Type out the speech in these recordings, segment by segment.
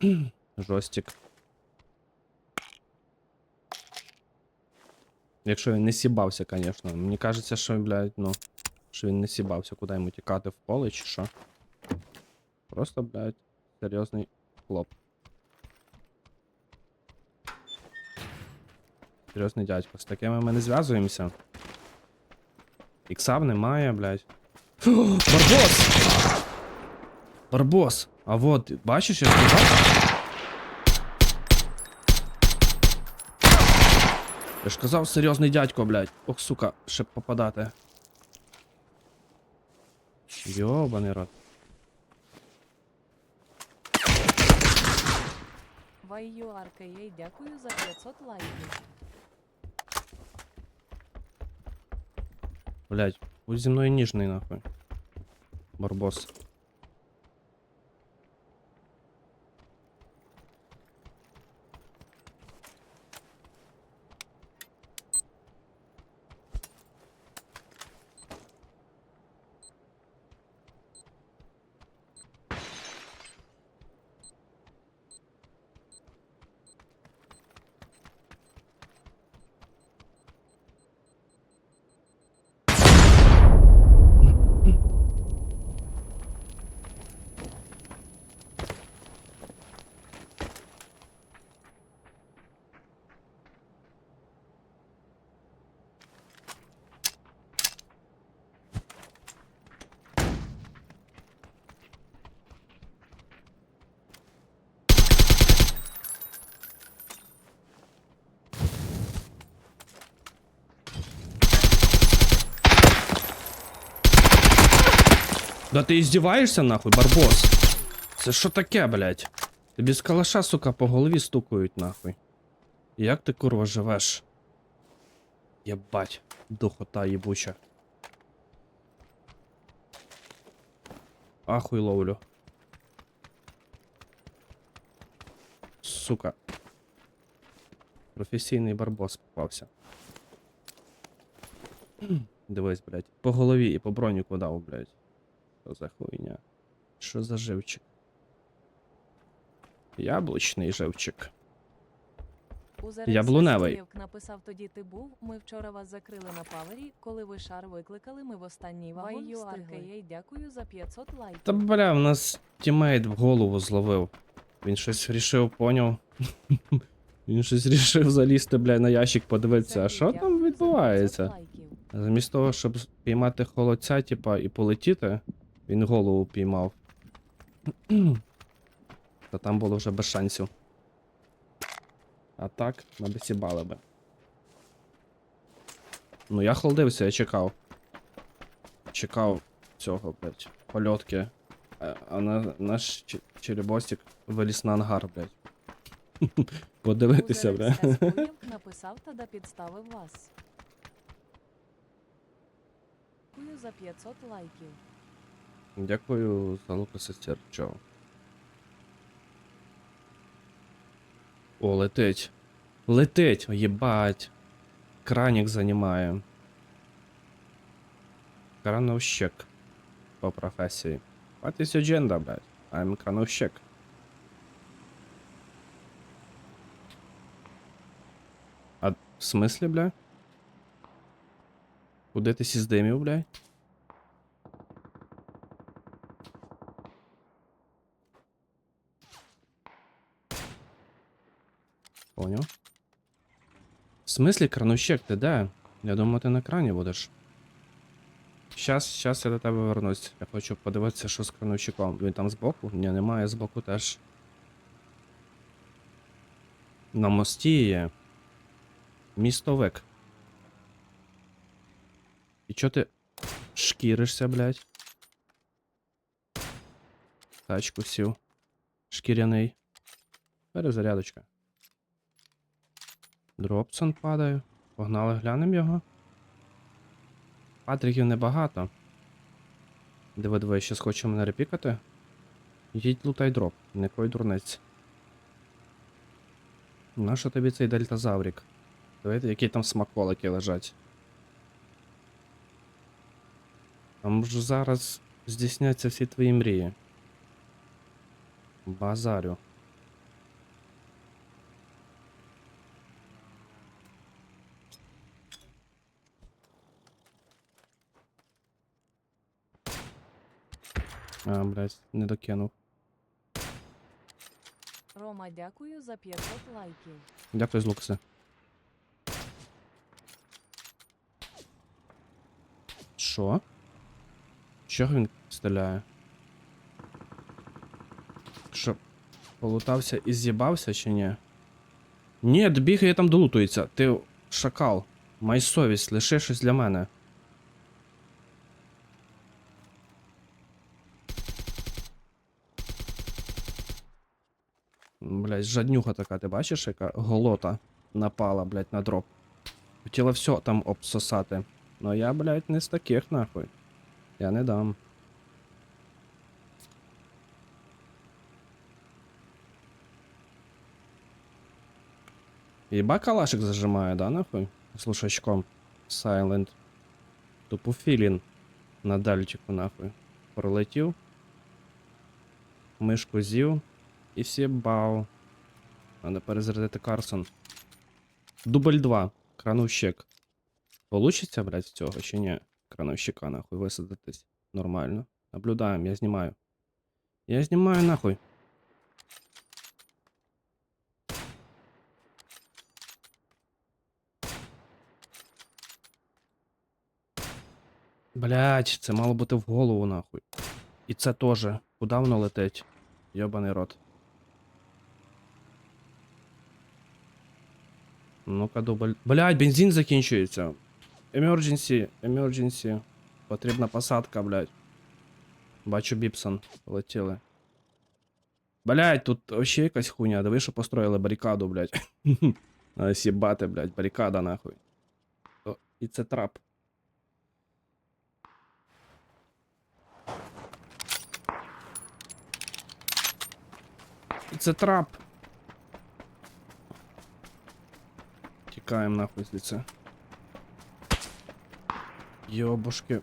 Жостик. Якщо він не сібався, звісно. Мені кажеться, що, блядь, ну. Що він не сібався, куди йому тікати в поле чи що. Просто, блядь, серйозний хлоп. Серйозний дядько. З такими ми не зв'язуємося. Іксав немає, блядь. Барбос! Барбос! А вот, бачиш, я сказав? Я ж казав, серйозний дядько, блядь. Ох, сука, ще попадати. Йобаний рот. Вайю RKA, дякую за 500 лайків. Блядь, будь зі мною ніжний, нахуй. Барбос. Да ти іздіваєшся, нахуй, барбос? Це що таке, блядь? Тобі з калаша, сука, по голові стукають, нахуй. Як ти, курва, живеш? Єбать, духота їбуча. Ахуй ловлю. Сука. Професійний барбос попався. Дивись, блядь. По голові і по броніку дав, блядь. Що за хуйня? Що за живчик? Яблучний живчик. Яблуневий. Васильєвк написав тоді ти був. Ми вчора вас закрили на павері. Коли ви шар викликали, ми в останній вагон встигли. Дякую за 500 лайків. Та бля, в нас тімейт в голову зловив. Він щось рішив, поняв. Він щось рішив залізти, бля, на ящик подивитися, а що там відбувається? Замість того, щоб піймати холодця, типа, і полетіти, він голову піймав. Та там було вже без шансів. А так, набесібали би. Ну, я холдився, я чекав. Чекав цього, блядь, польотки. А, а на, наш черебостик виліз на ангар, блядь. Подивитися, бля. Написав та підставив вас. За 500 лайків. Дякую за Лукаса Стерчо. О, летить. Летить! О, Єбать. Кранік займає. Крановщик. По професії. What is your gender, блядь? I'm крановщик. А в смислі, бля? Куди ти сіздимів, блядь? Понял. В смислі, крановщик, ти де? Я думаю, ти на крані будеш. Щас, щас я до тебе вернусь. Я хочу подивитися, що з крановщиком. Він там збоку? Ні, немає збоку теж. На мості є. Містовик. І чо ти шкіришся, блядь? Тачку сів. Шкіряний. Перезарядочка. Дропсон падає. Погнали, глянемо його. Патриків небагато. Диви, диви, щас хоче мене репікати. Їдь лутай дроп, никой дурниць. Нащо тобі цей дельтазаврік? Дивіться, які там смаколики лежать. Там ж зараз здійсняться всі твої мрії. Базарю. А, блядь, не докинув. Рома, дякую за 500 лайків. Дякую з Лукси. Що? Чого він стріляє? Що, полутався і з'їбався чи ні? Ні, бігає там долутується. Ти шакал. Май совість, лиши щось для мене. Блять, жаднюга така, ти бачиш, яка голота напала, блять, на дроп. Хотіла все там обсосати. Но я, блять, не з таких нахуй. Я не дам. Єба калашик зажимає, да, нахуй? Слушачком. Silent. Тупо філін на дальчику, нахуй. Пролетів. Мишку з'їв. І всі бау. Надо перезарядити Карсон. Дубль 2. Крановщик. Получиться, блядь, з цього чи ні? Крановщика, нахуй, висадитись. Нормально. Наблюдаємо, я знімаю. Я знімаю нахуй. Блять, це мало бути в голову, нахуй. І це теж. Куди воно летить? Йобаний рот. Ну-ка, дубль. Блять, бензин закінчується. Emergency, emergency. Потрібна посадка, блять. Бачу Біпсон. Полетіли. Блять, тут вообще якась хуйня. Диви, що построїли барикаду, блять. Надо сібати, блять, барикада нахуй. О, і це трап. Це трап. Тікаємо нахуй звідси. Йобушки.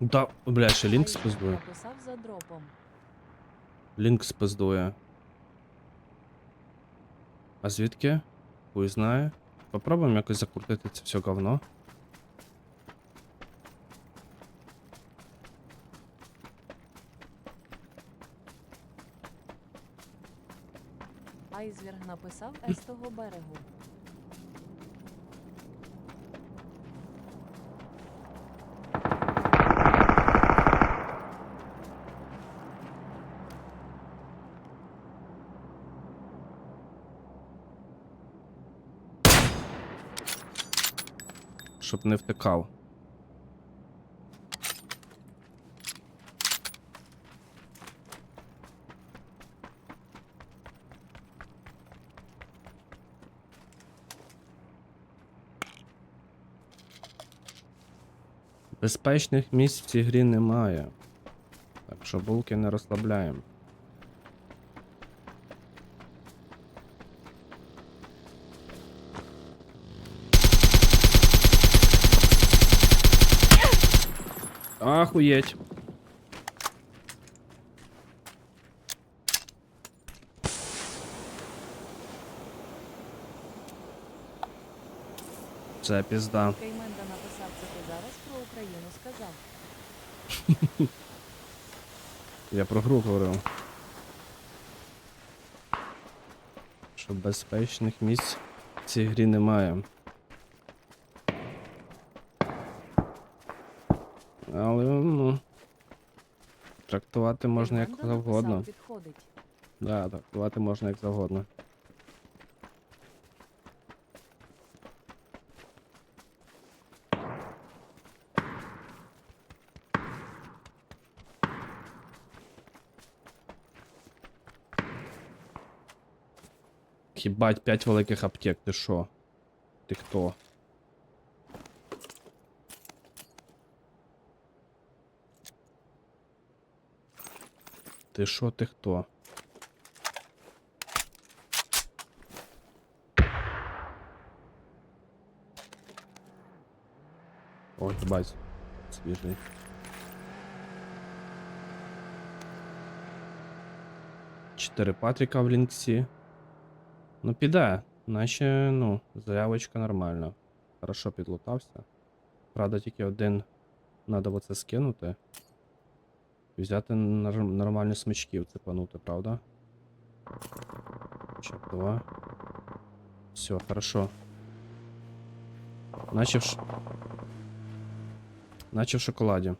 Да, бля, ще лінк Айзек спиздує. Написав за дропом. Лінк спиздує. А звідки? Хуй знає. Попробуємо якось закрутити це все говно. Айзверг написав С того берегу. Щоб не втикав. Безпечних місць в цій грі немає. Так що булки не розслабляємо. Ахуєть. Це пізда. Кейменда написав, це ти зараз про Україну сказав. Я про гру говорив. Що безпечних місць в цій грі немає. Але ну. Трактувати можна як завгодно. Да, трактувати можна як завгодно. Хібать, п'ять великих аптек, ти що? Ти хто? Ти що, ти хто? Ой, бать. Свіжий. Чотири Патріка в лінксі. Ну піде. Наче, ну, заявочка нормальна. Хорошо підлутався. Правда, тільки один надо оце скинути. Взяти нормальні смичків цепанути, правда? Ще два. Все, хорошо. Наче в. Наче в шоколаді.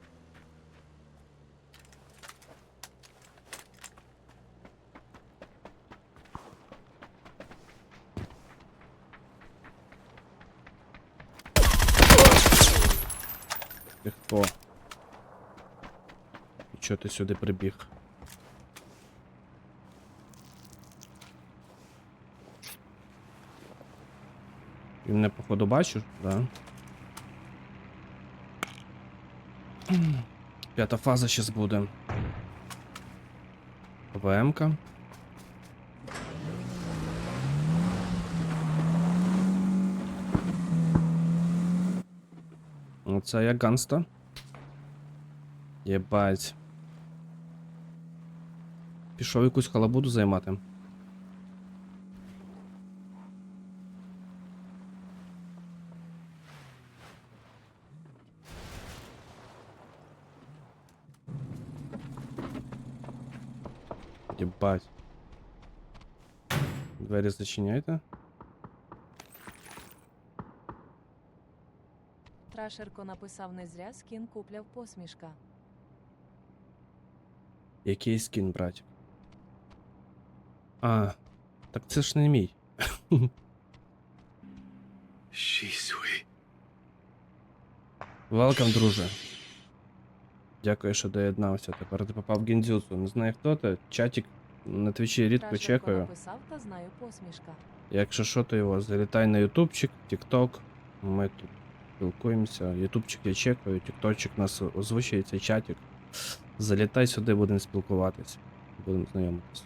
Ти хто? І чого ти сюди прибіг? Він мене походу бачив, да. П'ята фаза щас буде. ВМ-ка. Оце як ганста. Єбать. Пішов якусь халабуду займати. Єбать. Двері зачиняйте. Трашерко написав не зря скін купляв посмішка. Який скін, брать? А, так це ж не мій. Шісуй. Велкам, друже. Дякую, що доєднався. Тепер ти попав в гіндзюцу. Не знаю хто ти. Чатик на твічі рідко чекаю. Якщо що, то його залітай на ютубчик, тікток. Ми тут спілкуємося. Ютубчик я чекаю, тікточик нас озвучує цей чатик. Залітай сюди, будемо спілкуватися. Будемо знайомитися.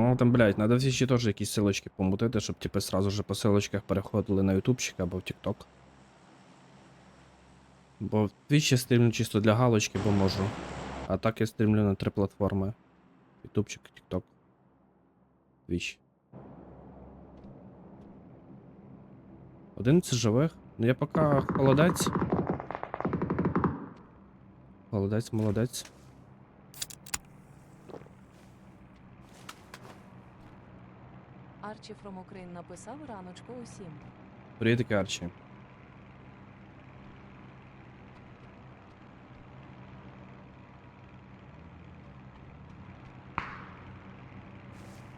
Ну там, блядь, надо всі ще теж якісь силочки помутити, щоб типи сразу же по силочках переходили на ютубчик або в тікток. Бо в Twitch я стрімлю чисто для галочки, бо можу. А так я стрімлю на три платформи. Ютубчик, TikTok. Twitch. 11 живих. Ну я поки холодець. Холодець, молодець. Арчі From Ukraine написав раночку усім. Привіт, Арчі.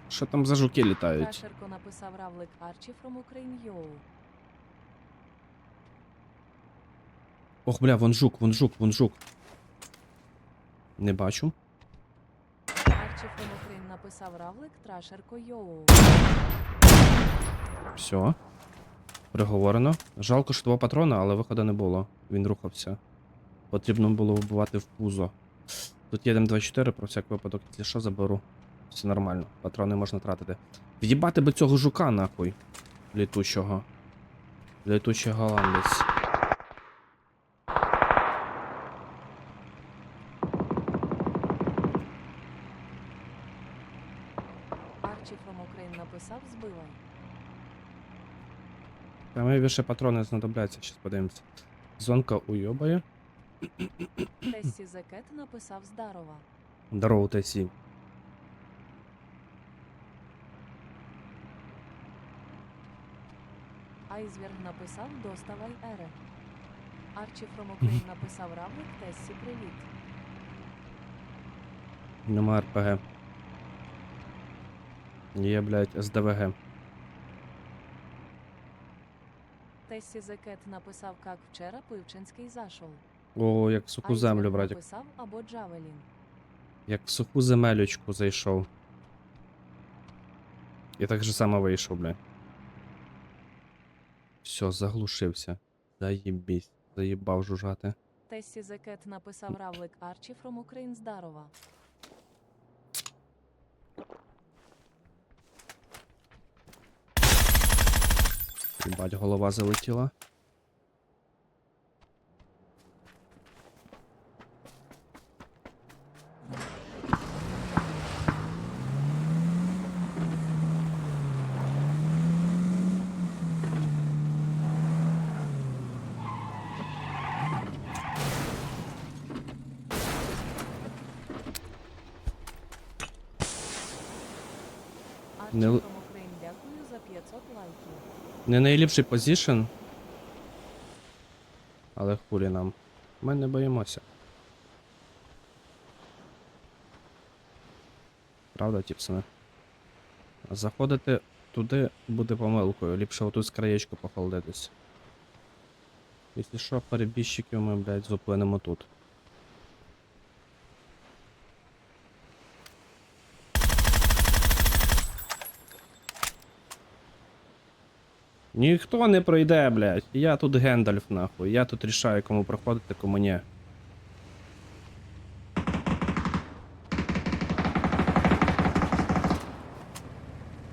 Що там за жуки літають? Трашерко написав равлик Арчі Ukraine Йоу. Ох, бля, вон жук, вон жук, вон жук. Не бачу. Написав равлик Трашерко Йоу. Все. Приговорено. Жалко, що два патрона, але виходу не було. Він рухався. Потрібно було вбивати в пузо. Тут є М24, про всяк випадок, якщо що, заберу. Все нормально, патрони можна тратити. В'їбати би цього жука, нахуй. Літучого. Літучий голландець. Арчі From Ukraine написав збивай. Мені більше патрони знадобляться, щас подивимося. Зонка уйобає. Тесі Зекет написав здарова. Здорово, Тесі. Айзверг написав доставай ере. Арчі Ukraine написав равлик Тесі привіт. Нема РПГ. Є, блядь, СДВГ. Тесі Зекет написав як вчора Пивчинський зашов. О, як в суху землю, братик. написав або Джавелін. Як в суху земелючку зайшов. І так же само вийшов, бля. Все, заглушився. Заєбісь. Заїбав жужжати. Тесі Зекет написав равлик Арчі From Ukraine Бать, голова залетіла. Не... Дякую за 500 лайків. Не найліпший позішн. Але хулі нам. Ми не боїмося. Правда, ті? Заходити туди буде помилкою. Ліпше отут з краєчку похолодитись. Якщо що, перебіжчиків ми, блядь, зупинимо тут. Ніхто не пройде, блядь. Я тут Гендальф, нахуй. Я тут рішаю, кому проходити, кому ні.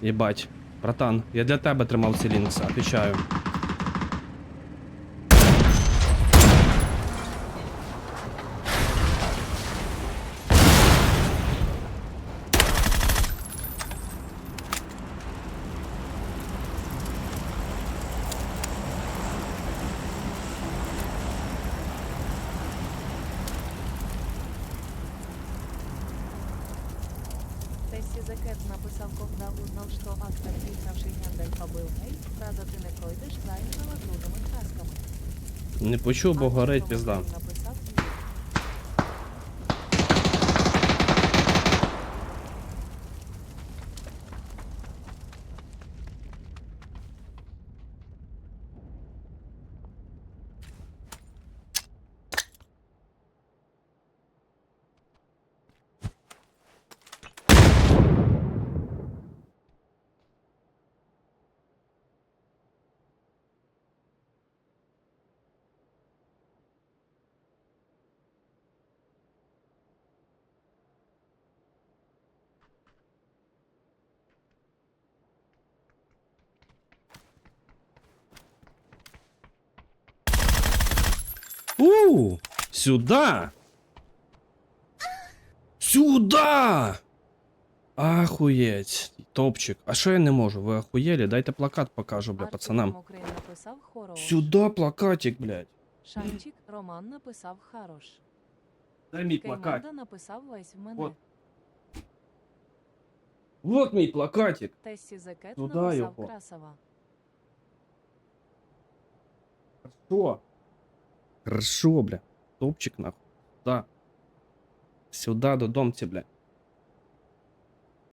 Єбать. Братан, я для тебе тримав ці лінкси, отвечаю. Зекет написав, когда узнал, что автор, писавший Гендальфа, был гей, фраза «ты не пройдеш» зайняла кружими красками. Не почув, бо горить пізда. У, сюда! Сюда! Ахуєть. Топчик. А що я не можу? Ви охуєлі? Дайте плакат покажу, бля, Archie пацанам. from Ukraine написав «Хорош». Сюда плакатик, блядь. Шанчик Роман написав «Хорош». Дай мій Кейманда написав «Весь в мене». От. Вот мій плакатик. Тесі Зекет Туда написав його. «Красава». Хорошо. Хорошо, бля. Топчик нахуй. Да. Сюда, до домці, бля.